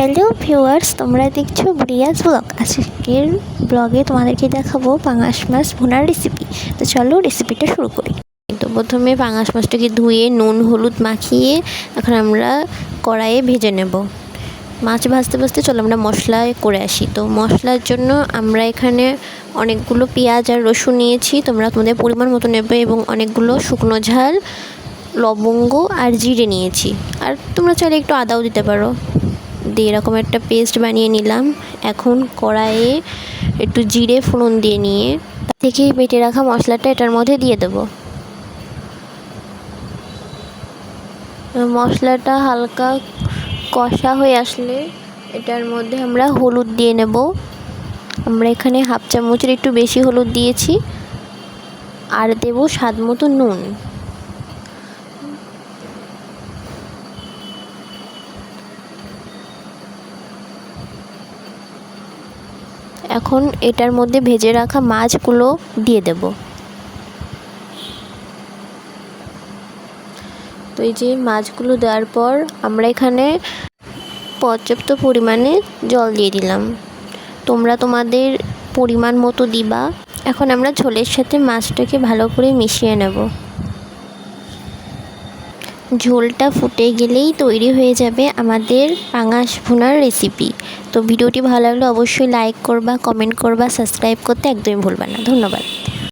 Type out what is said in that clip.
Hello viewers তোমরা দেখছ ব্রিয়াস blog আজকের ব্লগে তোমাদেরকে দেখাবো পাঙাশ মাছ ভুনার রেসিপি তো চলো রেসিপিটা শুরু করি। তো প্রথমে পাঙাশ মাছটাকে ধুয়ে নুন, হলুদ মাখিয়ে এখন আমরা কড়াইয়ে ভেজে নেব। মাছ ভাজতে ভাজতে চলো আমরা মশলা করে আসি। তো মশলার জন্য আমরা এখানে অনেকগুলো পেঁয়াজ আর রসুন নিয়েছি। তোমরা তোমাদের পরিমাণ মতো নেবে এবং অনেকগুলো শুকনো ঝাল, লবঙ্গ আর জিরে নিয়েছি। আর তোমরা চাইলে একটু আদাও দিতে পারো। দিয়ে এরকম একটা পেস্ট বানিয়ে নিলাম। এখন কড়াইয়ে একটু জিরে, ফোড়ন দিয়ে নিয়ে থেকে বেটে রাখা মশলাটা এটার মধ্যে দিয়ে দেবো। মশলাটা হালকা কষা হয়ে আসলে এটার মধ্যে আমরা হলুদ দিয়ে নেব। আমরা এখানে হাফ চামচের একটু বেশি হলুদ দিয়েছি। আর দেব স্বাদ মতো নুন। এখন এটার মধ্যে ভেজে রাখা মাছগুলো দিয়ে দেব। তো এই যে মাছগুলো দেওয়ার পর আমরা এখানে পর্যাপ্ত পরিমাণে জল দিয়ে দিলাম। তোমরা তোমাদের পরিমাণ মতো দিবা। এখন আমরা ঝোলের সাথে মাছটাকে ভালো করে মিশিয়ে নেব। ঝোলটা ফুটে গেলেই তৈরি হয়ে যাবে আমাদের পাঙাশ ভুনার রেসিপি তো ভিডিওটি ভালো লাগলে অবশ্যই লাইক করবা কমেন্ট করবা সাবস্ক্রাইব করতে একদমই ভুলবা না। ধন্যবাদ।